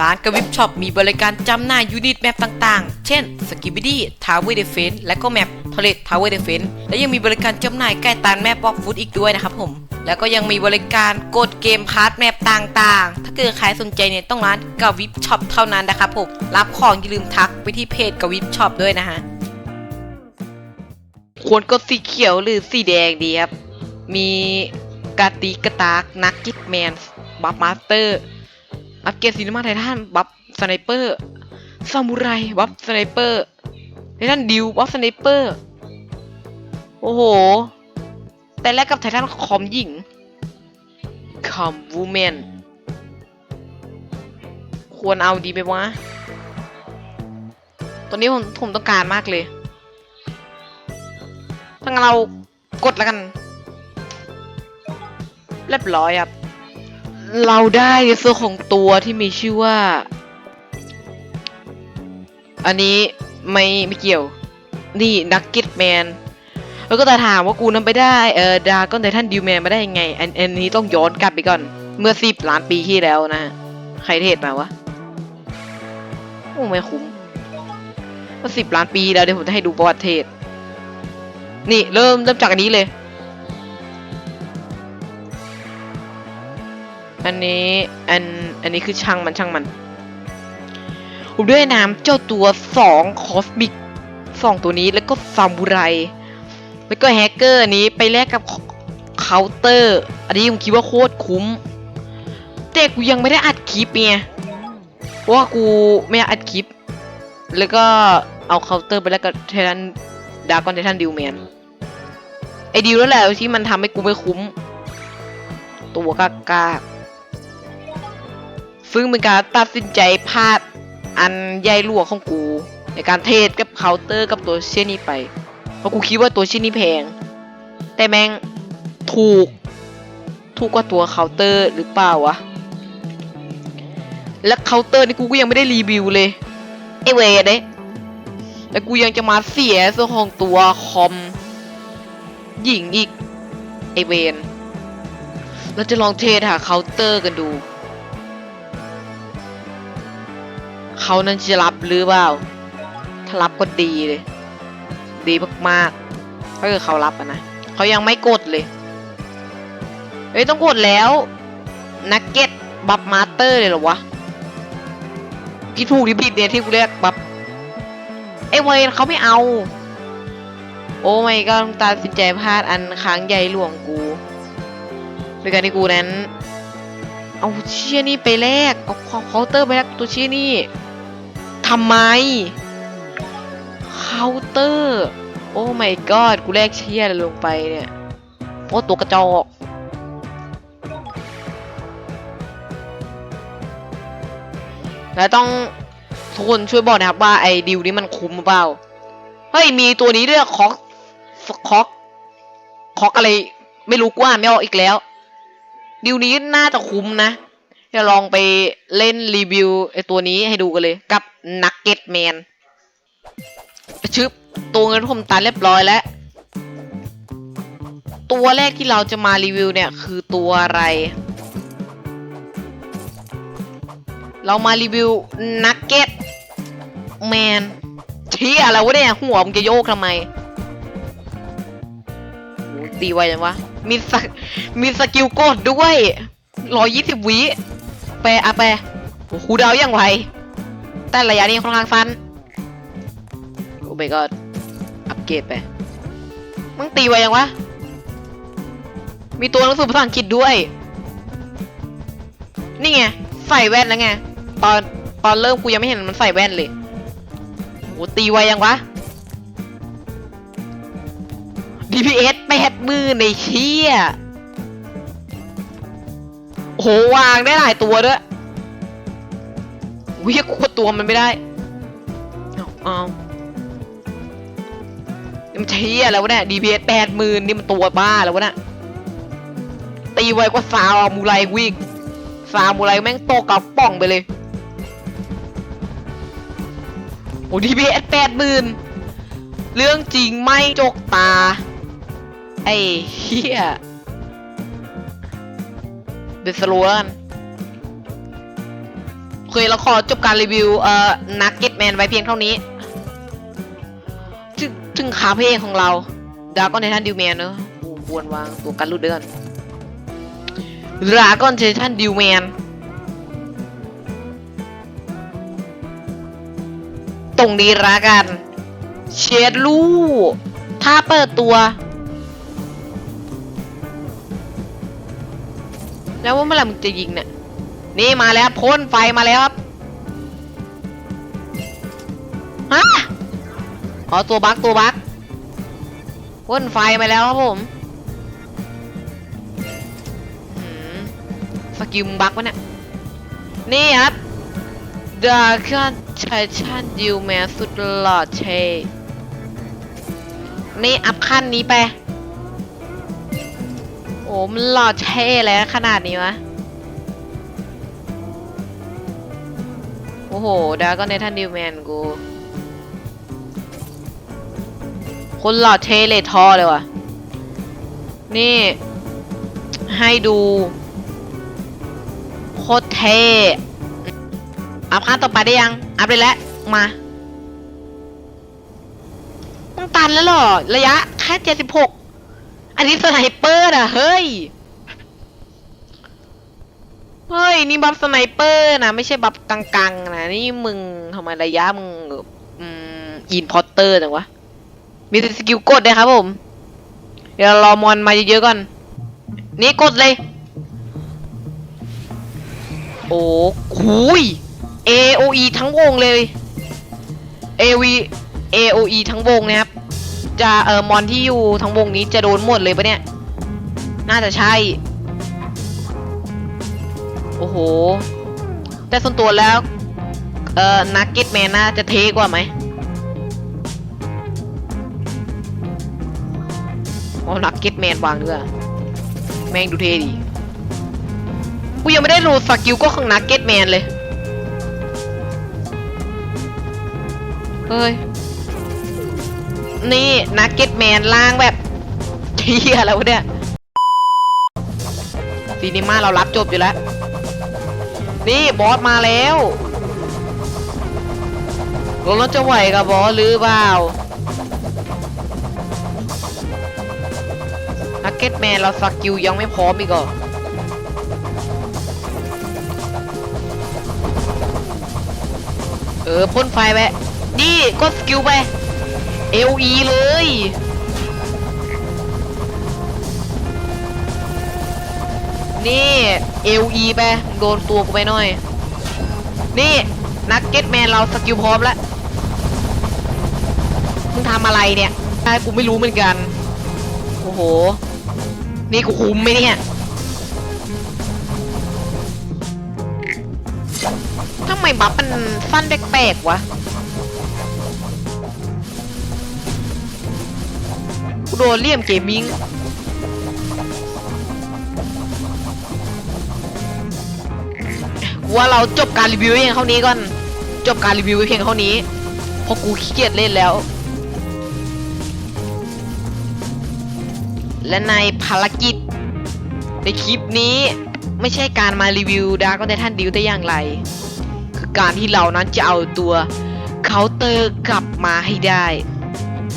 ร้านกวิบช็อปมีบริการจำหน่ายูนิตแมปต่างๆ เช่นสกิบิดี้ทาวเวอร์เดฟเฟนและก็แมปทอเลตทาวเวอร์เดฟเฟนและยังมีบริการจำหน่ายใกล้ตานแมปบ็อกฟุตอีกด้วยนะครับผม แล้วก็ยังมีบริการกดเกมพาร์ทแมปต่างๆ ถ้าเกิดใครสนใจเนี่ยต้องร้านกวิบช็อปเท่านั้นนะครับผม รับของอย่าลืมทักไปที่เพจกวิบช็อปด้วยนะฮะ ควรกดสีเขียวหรือสีแดงดีครับ มีกาติกระตากนักกิทแมนบัฟมาสเตอร์ อัปเกรดซีนมาไททันบัฟสไนเปอร์ซามูไรบัฟสไนเปอร์ไททันดิวบัฟสไนเปอร์โอ้โห แต่แรกกับไททันคอมหญิงคอมวูแมนควรเอาดีไหมวะตัวนี้ผมผมต้องการมากเลย ถ้างั้นเรากดแล้วกัน เรียบร้อยครับ เราได้ในส่วนของตัวที่มีชื่อว่า อันนี้ไม่ไม่เกี่ยว นี่นักก็ตแมน แล้วก็จะถามว่ากูนำไปได้เออดาก้อนไททันดิวแมนมาได้ยังไง อันอันนี้ต้องย้อนกลับไปก่อน เมื่อสิบล้านปีที่แล้วนะฮะใครเทศมาวะ โอ้ไม่คุ้มเมื่อสิบล้านปีแล้วเดี๋ยวผมจะให้ดูประวัติเทศ นี่เริ่มเริ่มจากอันนี้เลย อันนี้อันอันนี้คือช่างมันช่างมันผมด้วยน้ำเจ้าตัวสองคอสบิกสองตัวนี้แล้วก็ซามูไร แล้วก็แฮกเกอร์นี้ไปแลกกับเคาน์เตอร์ อันนี้ผมคิดว่าโคตรคุ้ม แต่กูยังไม่ได้อัดคลิปเพราะว่ากูไม่อัดคลิป แล้วก็เอาเคาน์เตอร์ไปแล้วกับเททันดากอนเททันดิวแมนไอ้ดิวแล้วแหละที่มันทำให้กูไม่คุ้ม ตัวกากา ซึ่งเป็นการตัดสินใจพลาดอันใหญ่หลวงของกู ในการเทรดกับเคาน์เตอร์กับตัวเชี่ยนี้ไป เพราะกูคิดว่าตัวเชี่ยนี้แพง แต่แม่งถูก ถูกกว่าตัวเคาน์เตอร์หรือเปล่าวะ และเคาน์เตอร์นี่กูก็ยังไม่ได้รีวิวเลยไอเวเด้แล้วกูยังจะมาเสียส่วนของตัวคอมหญิงอีกไอเวนเราจะลองเทรดหาเคาน์เตอร์กันดู เขานั้นจะรับหรือเปล่า ถ้ารับก็ดีเลย ดีมากๆถ้าเกิดเขารับนะเขายังไม่กดเลย เฮ้ยต้องกดแล้วนักเก็ตบัฟมาสเตอร์เลยเหรอวะพี่ถูกที่ผิดเนี่ยที่กูเรียกบัฟไอเวนเขาไม่เอา โอ้ไม่ก็ต้องตัดสินใจพลาดอันค้างใหญ่หลวงกูโดยการที่กูนั้น เอาเชี่ยนี่ไปแลกเอาเคาน์เตอร์ไปแลกตัวเชี่ยนี่ ทำไมเคาน์เตอร์ โอ้ไม่กอดกูแลกเชี่ยอะไรลงไปเนี่ยโอ้ตัวกระจอกแล้วต้องทุกคนช่วยบอกนะครับว่าไอ้ดิวนี้มันคุ้มเปล่า เฮ้ย มีตัวนี้ด้วยคอกคอกคอกอะไร ไม่รู้กว่าไม่ออกอีกแล้ว ดิวนี้น่าจะคุ้มนะ จะลองไปเล่นรีวิวไอตัวนี้ให้ดูกันเลยกับนักเก็ตแมนชึบตัวเงินผมตันเรียบร้อยแล้ว ตัวแรกที่เราจะมารีวิวเนี่ยคือตัวอะไร เรามารีวิวนักเก็ตแมนเที่อะไรวะเนี่ยหัวมึงจะโยกทำไมตีไวจังวะมีสมีสกิลกดด้วยร้อยยี่สิบวิ แปรอะแปรโอ้ครูดาวยังไวแต่ระยะนี้ค่อนข้างสั้นโอ้ my god อัปเกรดไปมึงตีไวยังวะ มีตัวหนังสือภาษาอังกฤษด้วย นี่ไง ใส่แว่นแล้วไง ตอนตอนเริ่มกูยังไม่เห็นมันใส่แว่นเลยโหตีไวยังวะ DPS แปดมือในเชี่ย โอ้โหวางได้หลายตัวด้วยวิกดตัวมันไม่ได้เอาเอานี่มันเชี่ยแล้ววะเนี่ย DPS แปดหมื่นนี่มันตัวบ้าแล้ววะเนี่ยตีไวกว่าซาวมูไรวิกซาวมูไรแม่งโตกับป่องไปเลยโอ้ดีพีเอสแปดหมื่นเรื่องจริงไม่จกตา ไอ้เฮีย เดสโลแล้วกันเคยเราขอจบการรีวิวเอ่อนักเก็ตแมนไว้เพียงเท่านี้ ถึงถึงขาเพลงของเราดาก้อนททันดิวแมนเนอะโอ้ควรวางตัวกันรุดเดือนดราก้อนททันดิวแมนตรงนี้ละกัน เชดลูถ้าเปิดตัว แล้วว่าเมื่อไหร่มึงจะยิงเนี่ย นี่มาแล้วพ่นไฟมาแล้วครับ ฮะ อ๋อตัวบั๊กตัวบั๊กพ่นไฟมาแล้วครับผมสกิลมึงบั๊กวะเนี่ย นี่ครับดาร์คันชายชันดิวแมนสุดหล่อเชนี่อัพขั้นนี้ไป มหล่อเท่แล้วขนาดนี้วะ โอ้โหดาก็ในท่านดิวแมนกู คนหล่อเท่เลยทอเลยวะนี่ ให้ดูโคตรเท่อัพขั้นต่อไปได้ยัง อัพเลยแล้วมาต้องตันแล้วหรอ ระยะแค่เจ็ดสิบหกอันนี้สไน เปอร์นะเฮ้ย เฮ้ย นี่บัฟสไนเปอร์นะไม่ใช่บัฟกังๆนะนี่มึงทำไมระยะมึงอืมอินพอตเตอร์จังวะ มีสกิลกดเลยครับผม เดี๋ยวรอมอนมาเยอะๆก่อน นี่กดเลย โอ้คุย AOE ทั้งวงเลย AV AOE ทั้งวงนะครับจะเอ่อมอนที่อยู่ทั้งวงนี้จะโดนหมดเลยปะเนี่ย น่าจะใช่ โอ้โห แต่ส่วนตัวแล้ว เอ่อ นักเก็ตแมนน่าจะเทกว่าไหมอ๋อนักเก็ตแมนวางด้วยแม่งดูเท่ดี กูยังไม่ได้รู้สกิลก็ของนักเก็ตแมนเลย เฮ้ย นี่นักเก็ตแมนล่างแบบเที่ยแล้วเนี่ย ซีนิมาเรารับจบอยู่แล้ว นี่บอสมาแล้วเราจะไหวกับบอสหรือเปล่านักเก็ตแมนเราสกิลยังไม่พร้อมอีกเหรอเออพ่นไฟไปนี่ก็สกิลไป LE เลย นี่ LE ไปโดนตัวกูไปหน่อย นี่นักเก็ตแมนเราสกิลพร้อมแล้วมึงทำอะไรเนี่ยใช่กูไม่รู้เหมือนกัน โอ้โห นี่กูคุมไหมเนี่ยทำไมบัฟมันสั้นแปลกๆวะ กูโดนเลี่ยมเกมมิ่ง ว่าเราจบการรีวิวเพียงเท่านี้ก่อน จบการรีวิวเพียงเท่านี้เพราะกูขี้เกียจเล่นแล้ว และในภารกิจ ในคลิปนี้ไม่ใช่การมารีวิวดาร์กไททันดิวแต่อย่างไร คือการที่เรานั้นจะเอาตัวเคาน์เตอร์กลับมาให้ได้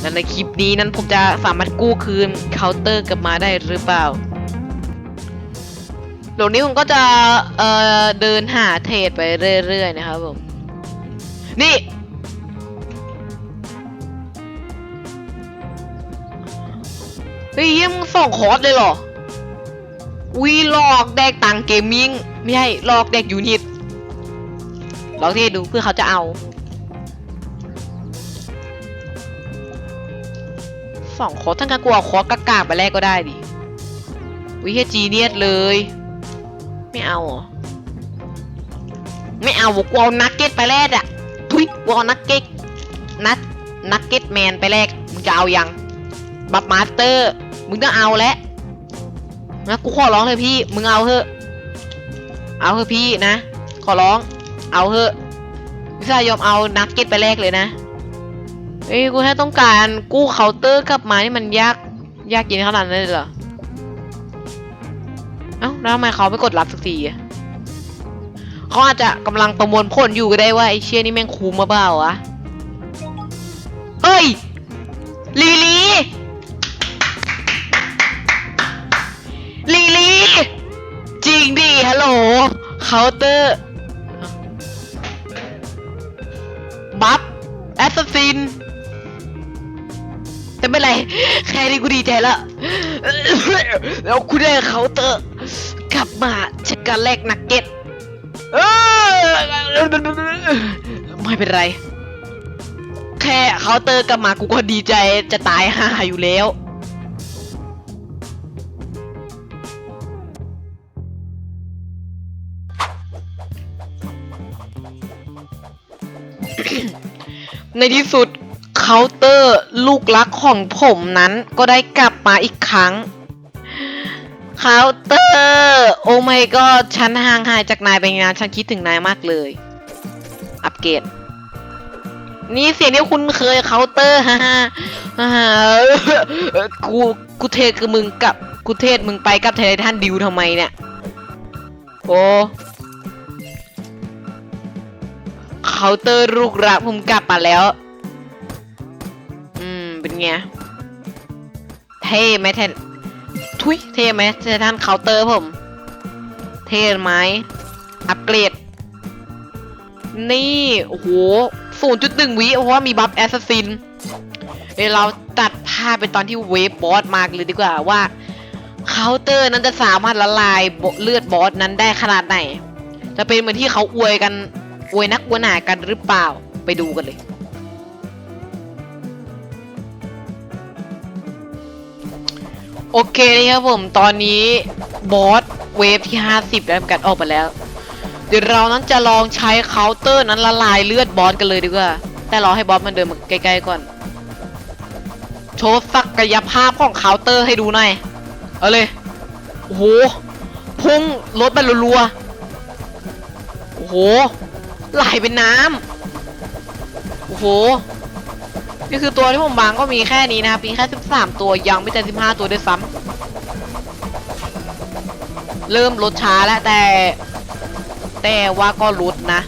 และในคลิปนี้นั้นผมจะสามารถกู้คืนเคาน์เตอร์กลับมาได้หรือเปล่า เดี๋ยวนี้ผมก็จะเอ่อเดินหาเทรดไปเรื่อยๆนะครับผมนี่เฮ้ยเหี้ยมึงส่งคอร์สเลยเหรอวีหลอกแดกตังเกมมิ่งไม่ใช่หลอกแดกยูนิตลองเทดูเพื่อเขาจะเอาสองคอร์สทั้งกันกลัวคอร์สกากาไปแรกก็ได้ดิวิเฮจีเนียสเลย ไม่เอาหรอไม่เอากูเอานักเก็ตไปแรกอะทุยกูเอานักเก็ตนักนักเก็ตแมนไปแรกมึงจะเอายังบัฟมาสเตอร์มึงต้องเอาแล้วนะกูขอร้องเลยพี่ มึงเอาเถอะเอาเถอะพี่นะ ขอร้อง เอาเถอะพิซายอมเอานักเก็ตไปแรกเลยนะเอ้ยกูแค่ต้องการกู้เคาน์เตอร์กลับมานี่มันยากยากกินขนาดนั้นเลยเหรอ แล้วทำไมเขาไม่กดรับสักทีเขาอาจจะกำลังประมวลผลอยู่ก็ได้ว่าไอ้เชี่ยนี่แม่งคูมาเปล่าวะเฮ้ยลีลีลีลีจริงดิฮัลโหลเคาน์เตอร์บัฟแอสซัสซินแต่ไม่เป็นไร แค่นี้กูดีใจแล้วแล้วกูได้เคาน์เตอร์ กลับมาจัดการแลกนักเก็ตเอ้ยไม่เป็นไร แค่เคาน์เตอร์กลับมากูก็ดีใจจะตายห่าอยู่แล้วในที่สุดเคาน์เตอร์ลูกรักของผมนั้นก็ได้กลับมาอีกครั้ง คาน์เตอร์โอ้ไม่ก็ฉันห่างหายจากนายไปนานฉันคิดถึงนายมากเลย อัปเกรดนี่เสียงที่คุณเคยเคาน์เตอร์ฮ่าฮ่าฮ่ากูกูเทศกับมึงกับกูเทศมึงไปกับไททันดิวทำไมเนี่ย โอ้เคาน์เตอร์ลูกรักผมกลับมาแล้ว อืม เป็นไง เท่ไหมแทน ทุยเท่ไหมไททันเคาน์เตอร์ผม เท่ไหมอัปเกรด นี่ โอ้โห0.1วิเพราะว่ามีบัฟแอสซัสซินเดี๋ยวเราตัดภาพไปตอนที่เวฟบอสมากเลยดีกว่าว่าเคาน์เตอร์นั้นจะสามารถละลายเลือดบอสนั้นได้ขนาดไหน จะเป็นเหมือนที่เขาอวยกันอวยนักอวยหนากันหรือเปล่าไปดูกันเลย โอเคนะครับผมตอนนี้บอสเวฟที่ 50ได้ทำการออกมาแล้ว เดี๋ยวเรานั้นจะลองใช้เคาน์เตอร์นั้นละลายเลือดบอสกันเลยดีกว่า แต่รอให้บอสมันเดินมาใกล้ๆก่อน โชว์ศักยภาพของเคาน์เตอร์ให้ดูหน่อย เอาเลย โอ้โห พุ่งรถแบบรัวๆ โอ้โหไหลเป็นน้ำโอ้โห นี่คือตัวที่ผมบางก็มีแค่นี้นะครับมีแค่13 ตัวยังไม่แต่15 ตัวด้วยซ้ำเริ่มลดช้าแล้วแต่ แต่ว่าก็ลดนะ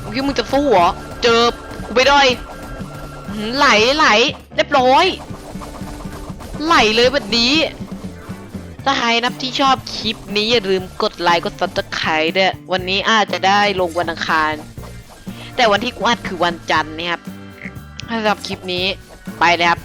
เมื่อกี้มึงจะสู้เหรอเจอกูไปด้วยไหลไหลเรียบร้อย ไหลเลยแบบนี้ ถ้าใครนับที่ชอบคลิปนี้อย่าลืมกดไลค์กดซับสไครต์ด้วยวันนี้อาจจะได้ลงวันอังคาร แต่วันที่กูอัดคือวันจันทร์นะครับสำหรับคลิปนี้ไปเลยครับ